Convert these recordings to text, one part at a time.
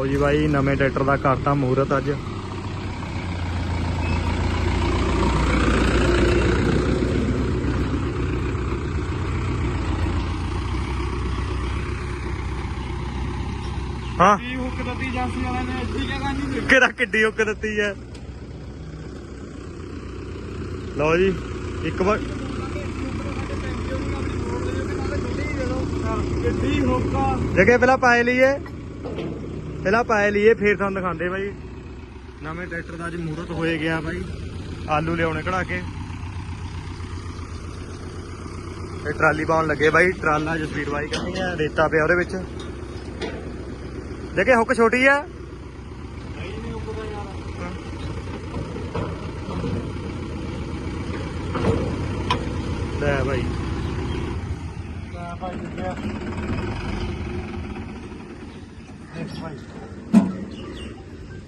ਲਓ ਜੀ ਬਾਈ ਨਵੇਂ ਟਰੈਕਟਰ ਦਾ ਕਰਤਾ ਮਹੂਰਤ ਅੱਜ। ਹਾਂ। ਕੀ ਹੁੱਕ ਦਿੱਤੀ ਏਜੰਸੀ ਵਾਲਿਆਂ ਨੇ? ਇੱਥੇ ਕਰਨੀ ਸੀ ਕਿਹੜਾ ਕਿੱਡੀ ਹੁੱਕ ਦਿੱਤੀ ਹੈ? ਲਓ ਜੀ ਇੱਕ ਵਾਰ। ਜਗੇ ਪਹਿਲਾਂ ਪਾਏ ਲਈਏ। ਪਹਿਲਾਂ ਪਾਏ ਲਈਏ, ਫੇਰ ਤੁਹਾਨੂੰ ਦਿਖਾਉਂਦੇ ਬਾਈ। ਨਵੇਂ ਟਰੈਕਟਰ ਦਾ ਅੱਜ ਮੂਰਤ ਹੋਏ ਗਿਆ ਬਾਈ। ਆਲੂ ਲਿਆਉਣੇ ਕਢਾ ਕੇ। ਇਹ ਟਰਾਲੀ ਪਾਉਣ ਲੱਗੇ ਬਾਈ। ਟਰਾਲਾ ਜੋ ਸਪੀਡ ਬਾਈ ਕਰਨੀ ਹੈ ਰੇਤਾ ਪਿਆ ਉਹਦੇ ਵਿੱਚ। ਦੇਖੇ, ਹੁੱਕ ਛੋਟੀ ਆ? ਲੈ ਬਾਈ ਮੈਂ ਭਾਈ ਜਿੱਤਿਆ ਦੇਖ ਭਾਈ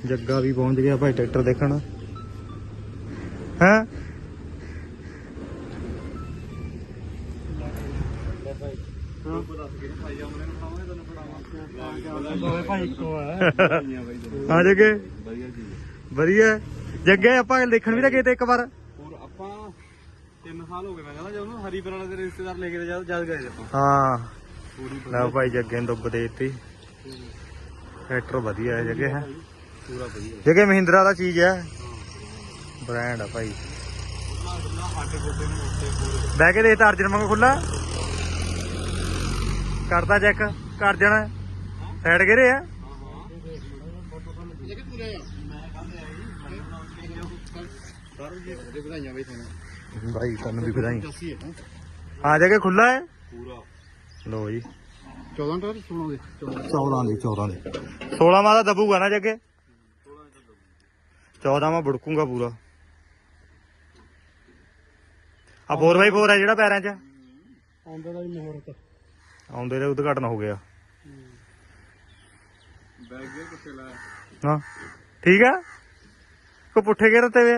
ਜੱਗਾ ਵੀ ਪਹੁੰਚ ਗਿਆ ਭਾਈ ਟਰੈਕਟਰ ਦੇਖਣ। ਹੈਂ? ਆ ਜਗੇ ਵਧੀਆ ਜੱਗੇ ਆਪਾਂ ਦੇਖਣ ਵੀ ਤਾਂ ਗਏ ਤੇ ਇੱਕ ਵਾਰ। ਹੋਰ ਆਪਾਂ 3 ਸਾਲ ਹੋ ਗਏ ਮੈਂ ਕਹਿੰਦਾ ਜਦੋਂ ਉਹਨੂੰ ਹਰੀਪੁਰ ਵਾਲੇ ਦੇ ਰਿਸ਼ਤੇਦਾਰ ਲੈ ਕੇ ਜਦ ਜਦ ਗਏ ਆਪਾਂ। ਹਾਂ। ਪੂਰੀ ਲੈ ਭਾਈ ਜੱਗੇ ਨੂੰ ਦੁੱਬ ਦੇ ਦਿੱਤੀ। ਟਰੈਕਟਰ ਵਧੀਆ ਹੈ ਜੱਗੇ ਹੈ। ਪੂਰਾ ਵਧੀਆ। ਮਹਿੰਦਰਾ ਦਾ ਚੀਜ਼ ਹੈ। ਬ੍ਰਾਂਡ ਆ ਭਾਈ। ਬਹਿ ਕੇ ਦੇਖ ਤਾਂ ਅਰਜਨ ਵਾਂਗੂ ਖੁੱਲਾ ਕਰਦਾ ਚੈੱਕ ਕਰ ਜਾਣਾ ਸਾਈਡ ਗਿਰੇ ਆ। ਕਿ ਆ? ਆ ਜੀ ਦੇ ਭਾਈ ਤੁਹਾਨੂੰ। ਵੀ ਵਧਾਈ ਹੈ ਹਾਂ ਜੱਗੇ ਖੁੱਲਾ ਹੈ? ਪੂਰਾ। ਲੋ ਜੀ। 14 ਟਰ ਸੁਣੋਗੇ 14 ਦੀ। 14 ਦੀ 16 ਮਾ ਦਾ ਦਬੂਗਾ ਨਾ ਜੱਗੇ। 14 ਮਾ ਬੜਕੂਗਾ ਪੂਰਾ। ਆ 4x4 ਹੈ ਜਿਹੜਾ ਪੈਰਾਂ 'ਚ? ਆਉਂਦਾ ਦਾ ਹੀ ਮੋਹਰਤ। ਆਉਂਦੇ ਦੇ ਉਦਘਾਟਨ ਹੋ ਗਿਆ। ਬੈਗ ਗਿਆ ਕਿੱਥੇ ਲਾਇਆ। ਹਾਂ। ਠੀਕ ਆ? ਕੋ ਪੁੱਠੇ ਗੇਰ ਤੇ ਵੇ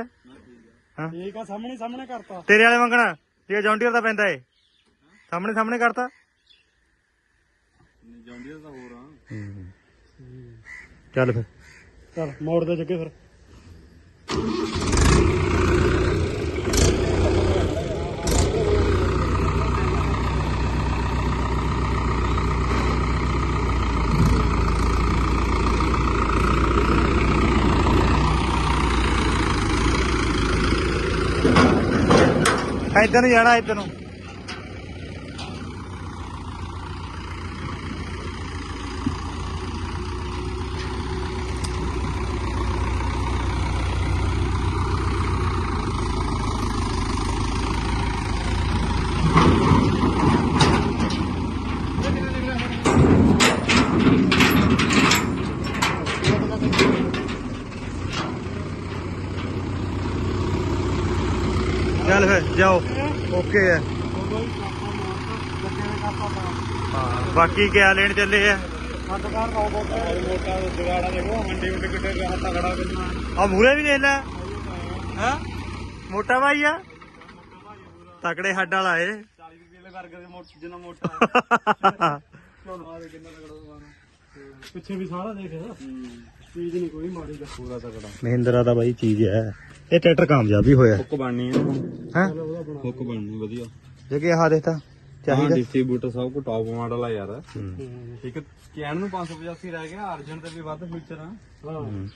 ਹਾਂ। ਠੀਕ ਆ ਸਾਹਮਣੇ ਸਾਹਮਣੇ ਕਰਤਾ। ਤੇਰੇ ਵਾਲੇ ਮੰਗਣਾ ਜੇ ਜੌਂਡੀਅਰ ਦਾ ਪੈਂਦਾ ਏ। ਸਾਹਮਣੇ ਸਾਹਮਣੇ ਕਰਤਾ। ਜੌਂਡੀਅਰ ਦਾ ਹੋਰ ਆ। ਚੱਲ ਫਿਰ। ਚਲ ਮੋੜ ਦੇ ਜੱਗੇ ਫਿਰ। ਇੱਧਰ ਨੂੰ ਜਾਣਾ ਇੱਧਰ ਨੂੰ ਚੱਲ ਫਿਰ ਜਾਓ ਓਕੇ ਹੈ। ਹਾਂ ਬਾਕੀ ਕਿਆ ਲੈਣ ਚੱਲੇ ਆ? ਮੋਟਾ ਜਗਾੜਾ ਦੇਖੋ ਮੰਡੀ ਉੱਤੇ ਕਿੱਡੇ ਰਹਾ ਤਗੜਾ ਕਿੰਨਾ ਆ ਮੂਰੇ ਵੀ ਦੇਖ ਲੈ। ਹਾਂ? ਮੋਟਾ ਭਾਈ ਆ? ਤਕੜੇ ਹੱਡ ਵਾਲਾ ਏ। 40 ਰੁਪਏ ਦੇ ਬਰਗਰ ਦੇ ਮੋਟ ਜਿੰਨਾ ਮੋਟਾ ਪਿੱਛੇ ਵੀ ਸਾਰਾ ਦੇਖ ਚੀਜ਼ ਨਹੀਂ ਕੋਈ ਮਾੜੀ ਦਾ। ਪੂਰਾ ਤਗੜਾ ਮਹਿੰਦਰਾ ਦਾ ਬਾਈ ਚੀਜ਼ ਹੈ। ਇਹ ਟਰੈਕਟਰ ਕਾਮਯਾਬ ਵੀ ਹੋਇਆ। ਹੁੱਕ ਬਣਨੀ ਹੈ ਹਾਂ? ਹੁੱਕ ਬਣਨੀ ਵਧੀਆ। ਜੇ ਕਿ ਆਹ ਦੇਖਤਾ ਚਾਹੀਦਾ। ਡਿਸਟ੍ਰੀਬਿਊਟਰ ਸਭ ਕੋ ਟੌਪ ਮਾਡਲ ਆ ਯਾਰ। ਹੂੰ। ਠੀਕ ਹੈ ਕਹਿਣ ਨੂੰ 585 ਰਹਿ ਗਿਆ ਅਰਜਨ ਤੇ ਵੀ ਵੱਧ ਫਿਊਚਰ ਆ। ਹੂੰ।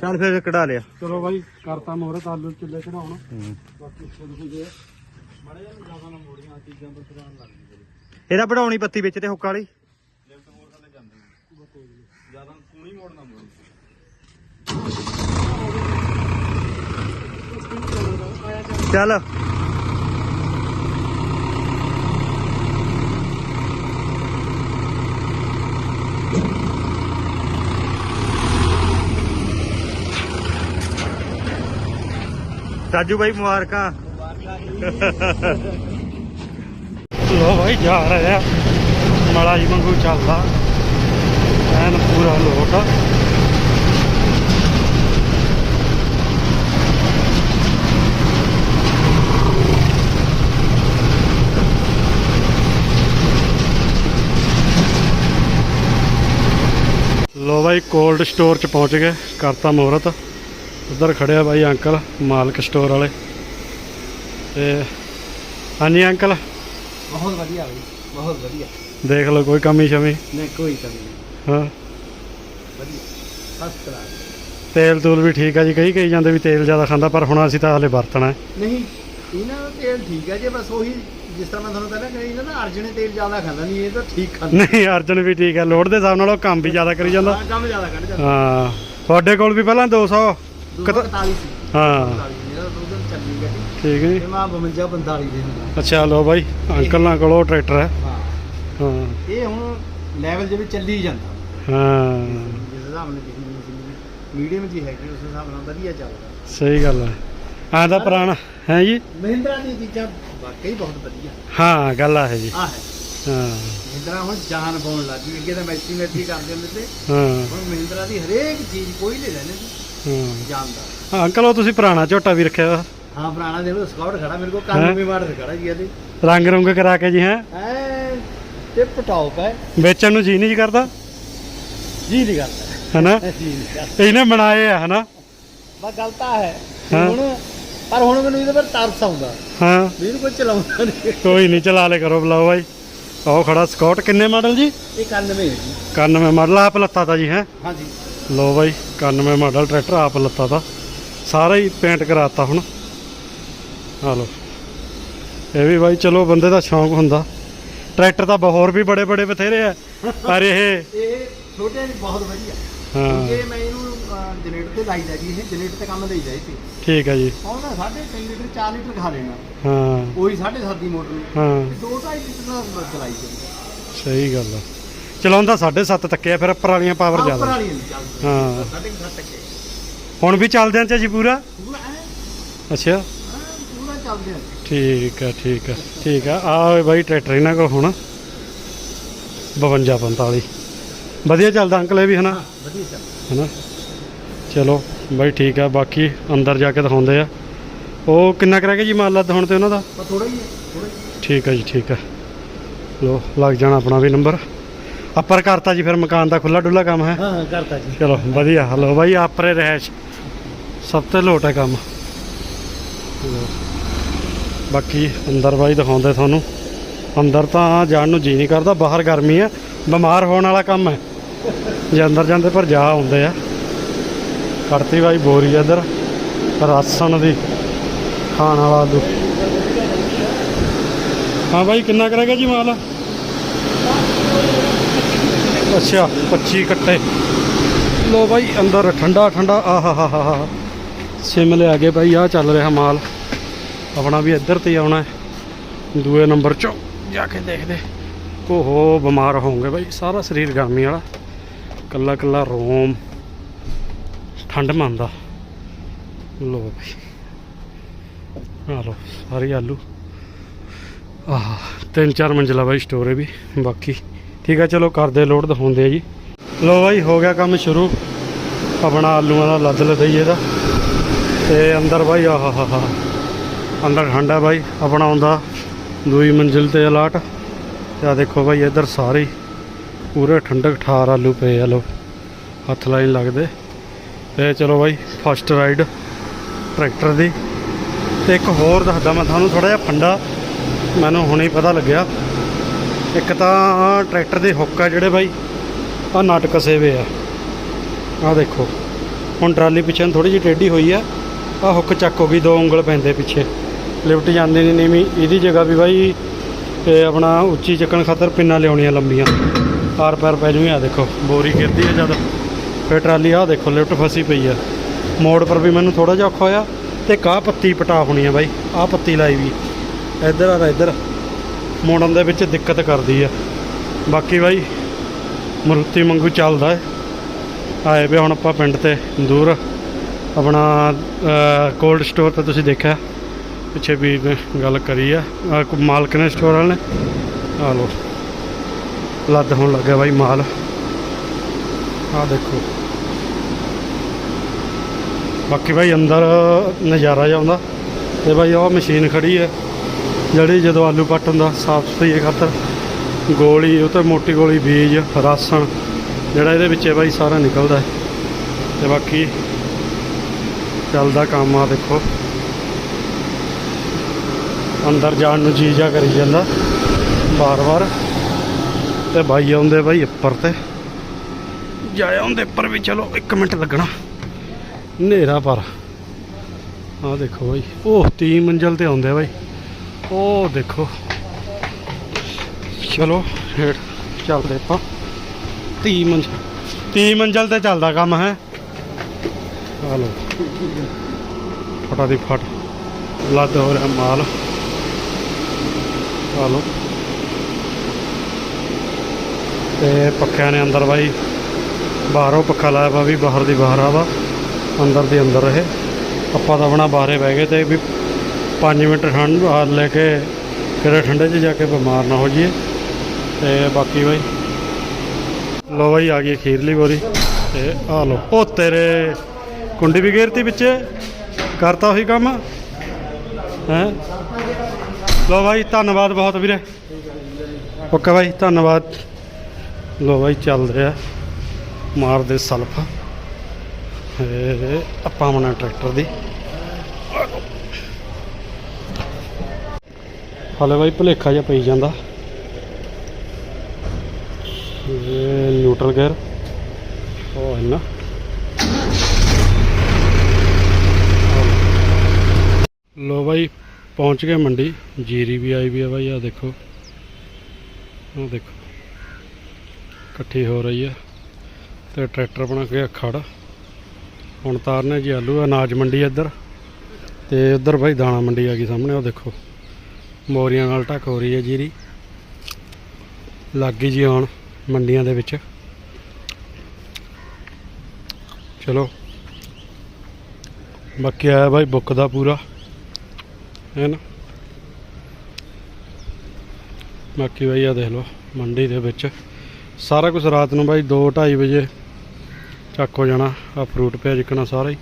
ਚੱਲ ਫਿਰ ਕਢਾ ਲਿਆ। ਚਲੋ ਬਾਈ ਕਰਤਾ ਮੋਹਰਤ ਆਲੂ ਚੁੱਲੇ ਚੜਾਉਣ। ਹੂੰ। ਬਾਕੀ ਇੱਥੇ ਤੁਸੀਂ ਜੇ ਮੜੇ ਜਾਂ ਜ਼ਿਆਦਾ ਨਾ ਮੋੜੀਆਂ ਚੀਜ਼ਾਂ ਤੋਂ ਚਲਾਉਣ ਲੱਗ ਗਈ ਇਹਦਾ ਬਣਾਉਣੀ ਪੱਤੀ ਵਿੱਚ ਤੇ ਹੁੱਕ ਵਾਲੀ? ਲਿਫਟ ਮੋੜ ਥੱਲੇ ਜਾਂਦੇ ਜ਼ਿਆਦਾ ਸੋਹਣੀ ਮੋੜ ਨਾ ਮੋੜੀ ਚੱਲ। ਰਾਜੂ ਭਾਈ ਮੁਬਾਰਕਾਂ। ਲੋ ਭਾਈ ਜਾ ਰਿਹਾ ਮਲਾ ਜੀ ਵਾਂਗੂ ਚੱਲਦਾ। ਐਨ ਪੂਰਾ ਲੋਟ। ਲੋ ਬਾਈ ਕੋਲਡ ਸਟੋਰ ਚ ਪਹੁੰਚ ਗਏ। ਕਰਤਾ ਮਹੂਰਤ। ਉਧਰ ਖੜਿਆ ਬਾਈ ਅੰਕਲ ਮਾਲਕ ਸਟੋਰ ਵਾਲੇ। ਤੇ ਹਾਂਜੀ ਅੰਕਲ? ਬਹੁਤ ਵਧੀਆ ਬਈ ਬਹੁਤ ਵਧੀਆ। ਦੇਖ ਲਓ ਕੋਈ ਕਮੀ ਸ਼ਮੀ? ਨਹੀਂ ਕੋਈ ਕਮੀ ਨਹੀਂ। ਹਾਂ। ਵਧੀਆ ਫਸਟ ਕਲਾਸ ਤੇਲ ਤੂਲ ਵੀ ਠੀਕ ਆ ਜੀ ਕਈ ਕਹੀ ਜਾਂਦੇ ਵੀ ਤੇਲ ਜ਼ਿਆਦਾ ਖਾਂਦਾ ਪਰ ਹੁਣ ਅਸੀਂ ਤਾਂ ਹਲੇ ਵਰਤਣਾ ਹੈ। ਨਹੀਂ ਇਹਨਾਂ ਦਾ ਤੇਲ ਠੀਕ ਹੈ ਜੇ ਬਸ ਉਹੀ ਜਿਸ ਤਰ੍ਹਾਂ ਮੈਂ ਤੁਹਾਨੂੰ ਪਹਿਲਾਂ ਕਹੀ ਨਾ ਨਾ ਅਰਜਨ ਤੇਲ ਜ਼ਿਆਦਾ ਖਾਂਦਾ ਨਹੀਂ ਇਹ ਤਾਂ ਠੀਕ ਖਾਂਦਾ। ਨਹੀਂ ਅਰਜਨ ਵੀ ਠੀਕ ਹੈ ਲੋਡ ਦੇ ਹਿਸਾਬ ਨਾਲ ਉਹ ਕੰਮ ਵੀ ਜ਼ਿਆਦਾ ਕਰੀ ਜਾਂਦਾ। ਹਾਂ, ਕੰਮ ਜ਼ਿਆਦਾ ਕੱਢ ਜਾਂਦਾ ਹਾਂ ਤੁਹਾਡੇ ਕੋਲ ਵੀ ਪਹਿਲਾਂ 200 ਕਦ- 241 ਸੀ ਹਾਂ। 45 ਮੇਰਾ ਤਾਂ ਉਦੋਂ ਚੱਲੀ ਗਿਆ ਠੀਕ ਹੈ ਜੀ। ਤੇ ਮੈਂ 52 45 ਦੇ ਹੁੰਦਾ ਅੱਛਾ ਲੋ ਬਾਈ ਅੰਕਲ ਨਾਲ ਕੋਲ ਉਹ ਟਰੈਕਟਰ ਹੈ। ਹਾਂ। ਹਾਂ। ਇਹ ਹੁਣ ਲੈਵਲ ਦੇ ਵਿੱਚ ਚੱਲੀ ਜਾਂਦਾ। ਹਾਂ। ਜਿਸ ਹਿਸਾਬ ਨਾਲ ਦੇਖੀ ਮੀਡੀਅਮ ਜੀ ਹੈਗੀ ਉਸ ਹਿਸਾਬ ਨਾਲ ਵਧੀਆ ਚੱਲਦਾ। ਸਹੀ ਗੱਲ ਹੈ। ਐਂ ਤਾਂ ਪੁਰਾਣਾ ਹੈ ਜੀ? ਮਹਿੰਦਰਾ ਦੀਆਂ ਚੀਜ਼ਾਂ ਵਾਕਈ ਬਹੁਤ ਵਧੀਆ। ਹਾਂ ਗੱਲ ਆ ਹੈ ਜੀ। ਹੈ। ਹਾਂ। ਮਹਿੰਦਰਾ ਹੁਣ ਜਾਨ ਪਾਉਣ ਲੱਗ ਗਈ। ਅੱਗੇ ਤਾਂ ਮੈਸੀ ਮੈਸੀ ਕਰਦੇ ਹੁੰਦੇ ਤੇ। ਹਾਂ। ਹੁਣ ਮਹਿੰਦਰਾ ਦੀ ਹਰੇਕ ਚੀਜ਼ ਕੋਈ ਨਹੀਂ ਲੈਣੇ ਹਾਂ। ਜਾਣਦਾ ਹਾਂ, ਅੰਕਲ ਉਹ ਤੁਸੀਂ ਪੁਰਾਣਾ ਝੋਟਾ ਵੀ ਰੱਖਿਆ ਵਾ ਹਾਂ ਪੁਰਾਣਾ ਦੇ ਲੋ ਸਕਾਊਟ ਖੜਾ ਮੇਰੇ ਕੋਲ। ਹੈਂ? 91 ਮਾਡਲ ਖੜਾ ਜੀ ਇਹਦੇ। ਰੰਗ ਰੁੰਗ ਕਰਾ ਕੇ ਜੀ ਹੈ? ਐ ਟਿਪ ਟੌਪ ਹੈ ਵੇਚਣ ਨੂੰ ਜੀ ਨਹੀਂ ਜੀ ਕਰਦਾ? ਜੀ ਦੀ ਗੱਲ ਹੈ ਹਨਾ? ਜੀ ਇਹਨੇ ਬਣਾਏ ਆ ਹਨਾ? ਬਸ ਗੱਲ ਤਾਂ ਹੈ। ਹਾਂ। ਹੁਣ ਪਰ ਹੁਣ ਮੈਨੂੰ ਇਹਦੇ ਪਰ ਤਰਸ ਆਉਂਦਾ। ਹਾਂ। ਵੀ ਇਹਨੂੰ ਕੋਈ ਚਲਾਉਂਦਾ ਨਹੀਂ ਕੋਈ ਨਹੀਂ ਚਲਾ ਲੈ ਕਰੋ ਬੁਲਾਓ ਬਾਈ। ਉਹ ਖੜਾ ਸਕਾਟ ਕਿੰਨੇ ਮਾਡਲ ਜੀ? ਇਹ 91 ਹੈ ਜੀ। 91 ਮਾਡਲ ਆਪ ਲੱਤਾ ਤਾ ਜੀ ਹੈ? ਹਾਂਜੀ। ਲੋ ਬਾਈ 91 ਮਾਡਲ ਟਰੈਕਟਰ ਆਪ ਲੱਤਾ ਤਾ। ਸਾਰਾ ਹੀ ਪੇਂਟ ਕਰਾਤਾ ਹੁਣ। ਆ ਲੋ ਇਹ ਵੀ ਬਾਈ ਚਲੋ ਬੰਦੇ ਦਾ ਸ਼ੌਂਕ ਹੁੰਦਾ। ਟਰੈਕਟਰ ਤਾਂ ਹੋਰ ਵੀ ਬੜੇ ਬੜੇ ਬਥੇਰੇ ਆ। ਪਰ ਇਹ ਇਹ ਛੋਟੇ ਜਿਹੇ ਬਹੁਤ ਵਧੀਆ। ਹਾਂ। ਇਹ ਮੈਂ ਇਹਨੂੰ ਜਨਰੇਟਰ ਤੇ ਲਾਈਦਾ ਜੀ ਇਹ ਜਨਰੇਟਰ ਤੇ ਕੰਮ ਲਈਦਾ ਇਹ ਤੇ ਠੀਕ ਹੈ ਜੀ। ਹੁਣ ਨਾ ਸਾਢੇ ਤਿੰਨ ਲੀਟਰ 4 ਲੀਟਰ ਖਾ ਲੈਣਾ ਹਾਂ। ਉਹੀ ਸਾਢੇ ਸੱਤ ਦੀ ਮੋਟਰ। ਹਾਂ। ਤੇ ਦੋ ਢਾਈ ਲੀਟਰ ਨਾਲ ਚਲਾਈ ਜਾਂਦੀ ਸਹੀ ਗੱਲ ਆ। ਚਲਾਉਂਦਾ 7.5 ਤੱਕਿਆ ਫਿਰ ਉੱਪਰ ਵਾਲੀਆਂ ਪਾਵਰ ਜ਼ਿਆਦਾ। ਵਾਲੀ ਨਹੀਂ ਚੱਲਦੀ ਹਾਂ। ਸਾਢੇ ਕੁ ਸੱਤ ਟੱਕੇ ਹੁਣ ਵੀ ਚੱਲਦੇ ਆਂ ਜੀ ਪੂਰਾ? ਪੂਰਾ ਐ। ਅੱਛਾ। ਪੂਰਾ ਚੱਲਦੇ ਆ। ਠੀਕ ਆ ਠੀਕ ਆ ਠੀਕ ਆ। ਆ ਓਏ ਬਾਈ ਟਰੈਕਟਰ ਇਹਨਾਂ ਕੋਲ ਹੁਣ। 52 45 ਵਧੀਆ ਚੱਲਦਾ ਅੰਕਲ ਇਹ ਵੀ ਹਨਾ? ਵਧੀਆ ਚੱਲ ਹਨਾ? ਚਲੋ ਬਾਈ ਠੀਕ ਆ ਬਾਕੀ ਅੰਦਰ ਜਾ ਕੇ ਦਿਖਾਉਂਦੇ ਆ। ਉਹ ਕਿੰਨਾ ਕਰਾਂਗੇ ਜੀ ਮਾਲ ਲੱਦ ਹੁਣ ਤੇ ਉਹਨਾਂ ਦਾ? ਥੋੜਾ ਹੀ ਥੋੜਾ ਹੀ। ਠੀਕ ਆ ਜੀ ਠੀਕ ਆ। ਲੋ ਲੱਗ ਜਾਣਾ ਆਪਣਾ ਵੀ ਨੰਬਰ। ਅੱਪਰ ਕਰਤਾ ਜੀ ਫਿਰ ਮਕਾਨ ਦਾ ਖੁੱਲਾ ਡੁੱਲਾ ਕੰਮ ਹੈ? ਹਾਂ ਕਰਤਾ ਜੀ। ਚਲੋ ਵਧੀਆ। ਹਲੋ ਬਾਈ ਆਪਰੇ ਰਹਿਸ਼। ਸਭ ਤੇ ਲੋਟ ਹੈ ਕੰਮ। ਬਾਕੀ ਅੰਦਰ ਬਾਈ ਦਿਖਾਉਂਦੇ ਤੁਹਾਨੂੰ। ਅੰਦਰ ਤਾਂ ਜਾਣ ਨੂੰ ਜੀ ਨਹੀਂ ਕਰਦਾ ਬਾਹਰ ਗਰਮੀ ਹੈ ਬਿਮਾਰ ਹੋਣ ਵਾਲਾ ਕੰਮ ਹੈ। ਜੇ ਅੰਦਰ ਜਾਂਦੇ ਪਰ ਜਾ ਆਉਂਦੇ ਆ। ਕੱਢਤੀ ਬਾਈ ਬੋਰੀ ਇੱਧਰ ਰਾਸਣ ਦੀ, ਖਾਣ ਵਾਲਾ ਦੂ ਹਾਂ ਬਾਈ, ਕਿੰਨਾ ਕਰੇਗਾ ਜੀ ਮਾਲ? ਅੱਛਾ 25 ਕੱਟੇ। ਲੋ ਬਾਈ, ਅੰਦਰ ਠੰਡਾ ਠੰਡਾ ਆਹਾ ਹਾ ਹਾ ਹਾ ਸਿਮਲੇ ਆ ਗਏ ਬਾਈ ਆ ਚੱਲ ਰਿਹਾ ਮਾਲ। ਆਪਣਾ ਵੀ ਇੱਧਰ ਤੇ ਹੀ ਆਉਣਾ ਹੈ। ਦੂਏ ਨੰਬਰ ਚੋਂ ਜਾ ਕੇ ਦੇਖਦੇ। ਓਹੋ, ਬਿਮਾਰ ਹੋਵਾਂਗੇ ਬਾਈ, ਸਾਰਾ ਸਰੀਰ ਗਰਮੀ ਵਾਲਾ। ਕੱਲਾ ਕੱਲਾ ਰੋਮ। ਠੰਡ ਮੰਨਦਾ। ਲੋ ਬਾਈ। ਆ ਲੋ ਸਾਰੇ ਆਲੂ। ਆਹ, ਤਿੰਨ ਚਾਰ ਮੰਜ਼ਲਾ ਬਾਈ ਸਟੋਰ ਹੈ ਵੀ, ਬਾਕੀ। ਠੀਕ ਆ, ਚਲੋ ਕਰਦੇ ਲੋਡ, ਦਿਖਾਉਂਦੇ ਆ ਜੀ। ਲੋ ਬਾਈ, ਹੋ ਗਿਆ ਕੰਮ ਸ਼ੁਰੂ। ਆਪਣਾ ਆਲੂਆਂ ਦਾ ਲੱਦ ਲਦਈਏ ਦਾ ਤੇ ਅੰਦਰ ਬਾਈ, ਆਹ ਹਾ ਹਾ ਅੰਦਰ ਠੰਡਾ ਬਾਈ, ਆਪਣਾ ਆਉਂਦਾ ਦੂਈ ਮੰਜ਼ਿਲ ਤੇ ਅਲਾਟ। ਤੇ ਆ ਦੇਖੋ ਬਾਈ, ਇੱਧਰ ਸਾਰੇ ਪੂਰੇ ਠੰਡਕ ਠਾਰ ਆਲੂ ਪਏ ਆ ਲੋ ਹੱਥ ਲਾਈਨ ਲੱਗਦੇ। ਤੇ ਚਲੋ ਬਾਈ ਫਸਟ ਰਾਈਡ ਟਰੈਕਟਰ ਦੀ। ਤੇ ਇੱਕ ਹੋਰ ਦੱਸਦਾ ਮੈਂ ਤੁਹਾਨੂੰ ਥੋੜਾ ਜਿਹਾ ਫੰਡਾ ਮੈਨੂੰ ਹੁਣੇ ਪਤਾ ਲੱਗਿਆ। ਇੱਕ ਤਾਂ ਟਰੈਕਟਰ ਦੇ ਹੁੱਕ ਆ ਜਿਹੜੇ ਬਾਈ ਆ ਨਟ ਕਸੇ ਵੇ ਆ। ਆ ਦੇਖੋ, ਹੁਣ ਟਰਾਲੀ ਪਿੱਛੇ ਨੂੰ ਥੋੜੀ ਜਿਹੀ ਟੇਢੀ ਹੋਈ ਆ। ਆ ਹੁੱਕ ਚੱਕ ਹੋ ਗਈ, ਦੋ ਉਂਗਲ ਪੈਂਦੇ ਪਿੱਛੇ। ਲਿਫਟ ਜਾਂਦੇ ਨਹੀਂ ਨੀਵੀਂ, ਇਹਦੀ ਜਗ੍ਹਾ ਵੀ ਬਾਈ, ਇਹ ਆਪਣਾ ਉੱਚੀ ਚੱਕਣ ਖਾਤਰ ਪਿੰਨਾਂ ਲਿਆਉਣੀਆਂ ਲੰਬੀਆਂ। ਆਰ ਪੈਰ ਪੈ ਜੂਆਂ ਆ ਦੇਖੋ। ਬੋਰੀ ਗਿਰਦੀ ਆ ਜਦ ਫਿਰ ਟਰਾਲੀ ਆ ਦੇਖੋ, ਲਿਫਟ ਫਸੀ ਪਈ ਆ। ਮੋੜ ਪਰ ਵੀ ਮੈਨੂੰ ਥੋੜਾ ਜਿਹਾ ਔਖਾ ਹੋਇਆ ਤੇ ਕਾਹ ਪੱਤੀ ਪਟਾ ਹੋਣੀ ਆ ਬਾਈ, ਆਹ ਪੱਤੀ ਲਾਈ ਵੀ। ਇੱਧਰ ਆ ਤਾਂ ਇੱਧਰ। ਮੋੜਨ ਦੇ ਵਿੱਚ ਦਿੱਕਤ ਕਰਦੀ ਆ। ਬਾਕੀ ਬਾਈ, ਮਰੂਤੀ ਮੰਗੂ ਚੱਲਦਾ ਹੈ ਆਏ ਵੀ ਹੁਣ ਆਪਾਂ ਪਿੰਡ ਤੇ ਦੂਰ। ਆਪਣਾ ਕੋਲਡ ਸਟੋਰ ਤੇ ਤੁਸੀਂ ਦੇਖਿਆ। ਪਿੱਛੇ ਵੀ ਨੇ ਗੱਲ ਕਰੀ ਆ। ਮਾਲਕ ਨੇ ਸਟੋਰ ਵਾਲੇ ਨੇ। ਆ ਲੋ ਲੱਦ ਹੋਣ ਲੱਗਿਆ ਬਾਈ ਮਾਲ। ਆ ਦੇਖੋ। ਬਾਕੀ ਭਾਈ ਅੰਦਰ ਨਜ਼ਾਰਾ ਜਿਹਾ ਆਉਂਦਾ ਤੇ ਭਾਈ ਉਹ ਮਸ਼ੀਨ ਖੜੀ ਹੈ, ਜਿਹੜੀ ਜਦੋਂ ਆਲੂ ਪੱਟ ਹੁੰਦਾ, ਸਾਫ਼ ਸਫ਼ਾਈ ਖਾਤਰ ਗੋਲੀ, ਉਹ ਤੇ ਮੋਟੀ ਗੋਲੀ ਬੀਜ ਰਾਸਣ ਜਿਹੜਾ ਇਹਦੇ ਵਿੱਚੇ ਬਾਈ ਸਾਰਾ ਨਿਕਲਦਾ ਹੈ। ਤੇ ਬਾਕੀ ਚੱਲਦਾ ਕੰਮ ਆ ਦੇਖੋ। ਅੰਦਰ ਜਾਣ ਨੂੰ ਜੀ ਜਾ ਕਰੀ ਜਾਂਦਾ ਬਾਰ-ਬਾਰ ਤੇ ਬਾਈ ਆਉਂਦੇ ਬਾਈ ਉੱਪਰ ਤੇ। ਜਾਇਆ ਹੁੰਦੇ ਉੱਪਰ ਵੀ ਚਲੋ 1 ਮਿੰਟ ਲੱਗਣਾ। ਹਨੇਰਾ ਪਰ। ਆਹ ਦੇਖੋ ਬਾਈ। ਉਹ 3 ਮੰਜ਼ਲ ਤੇ ਆਉਂਦੇ ਆ ਬਾਈ। ਉਹ ਦੇਖੋ। ਚਲੋ, ਹੇਠ ਚੱਲਦੇ ਆਪਾਂ। 30 ਮੰਜ਼ਲ 30 ਮੰਜ਼ਲ ਤੇ ਚੱਲਦਾ ਕੰਮ, ਹੈ। ਆ ਲੋ ਫਟਾ ਦੀ ਫਟ। ਲੱਦ ਹੋ ਰਿਹਾ ਮਾਲ। ਆ ਲੋ ਤੇ ਪੱਖਿਆਂ ਨੇ ਅੰਦਰ ਬਾਈ। ਬਾਹਰੋਂ ਪੱਖਾ ਲਾਇਆ ਵਾ ਵੀ, ਬਾਹਰ ਦੀ ਬਾਹਰ ਆ ਵਾ। ਅੰਦਰ ਦੇ ਅੰਦਰ ਰਹੇ। ਆਪਾਂ ਤਾਂ ਆਪਣਾ ਬਾਹਰੇ ਬਹਿ ਗਏ ਤੇ ਵੀ 5 ਮਿੰਟ ਠੰਡ ਆ ਲੈ ਕੇ ਕਿਤੇ ਠੰਡੇ 'ਚ ਜਾ ਕੇ ਬਿਮਾਰ ਨਾ ਹੋ ਜਾਈਏ। ਤੇ ਬਾਕੀ ਬਾਈ ਲੋ ਬਾਈ ਆ ਗਈ ਖੀਰਲੀ ਬੋਰੀ ਤੇ ਆ ਲੋ ਉਹ ਤੇਰੇ ਕੁੰਡੀ ਵੀ ਗੇਰਤੀ ਵਿੱਚ ਕਰਤਾ ਉਹੀ ਕੰਮ? ਹੈ? ਲੋ ਬਾਈ, ਧੰਨਵਾਦ ਬਹੁਤ ਵੀਰੇ। ਓਕੇ ਬਾਈ, ਧੰਨਵਾਦ। ਲੋ ਬਾਈ, ਚੱਲ ਰਿਹਾ। ਮਾਰਦੇ ਸਲਫ। ਇਹ ਆਪਾਂ ਮਨਾ ਟਰੈਕਟਰ ਦੀ। ਹਲੇ ਬਾਈ ਭਲੇਖਾ ਜਿਹਾ ਪਈ ਜਾਂਦਾ। ਇਹ ਨਿਊਟਰਲ ਗੇਅਰ ਉਹ ਹੈ ਨਾ ਲੋ ਬਾਈ, ਪਹੁੰਚ ਗਏ ਮੰਡੀ। ਜੀਰੀ ਵੀ ਆਈ ਵੀ ਆ ਬਾਈ ਆ ਦੇਖੋ। ਉਹ ਦੇਖੋ। ਇਕੱਠੀ ਹੋ ਰਹੀ ਹੈ। ਤੇ ਟਰੈਕਟਰ ਬਣਾ ਕੇ ਖੜ ਹੁਣ ਤਾਰਨੇ ਜੀ ਆਲੂ ਅਨਾਜ ਮੰਡੀ ਇੱਧਰ ਤੇ ਉੱਧਰ ਬਾਈ ਦਾਣਾ ਮੰਡੀ ਆ ਗਈ ਸਾਹਮਣੇ, ਉਹ ਦੇਖੋ। ਮੋਰੀਆਂ ਨਾਲ ਢੱਕ ਹੋ ਰਹੀ ਹੈ ਜੀਰੀ। ਲੱਗ ਗਈ ਜੀ ਆਉਣ ਮੰਡੀਆਂ ਦੇ ਵਿੱਚ। ਚਲੋ। ਬਾਕੀ ਆਇਆ ਬਾਈ ਬੁੱਕ ਦਾ ਪੂਰਾ। ਹੈ ਨਾ? ਬਾਕੀ ਬਾਈ ਆ ਦੇਖ ਲਓ, ਮੰਡੀ ਦੇ ਵਿੱਚ। ਸਾਰਾ ਕੁਝ ਰਾਤ ਨੂੰ ਬਾਈ 2 2:30 ਵਜੇ ਚੱਕ ਹੋ ਜਾਣਾ ਆ ਫਰੂਟ ਪਿਆ ਜਿੱਕਣਾ ਸਾਰਾ ਹੀ।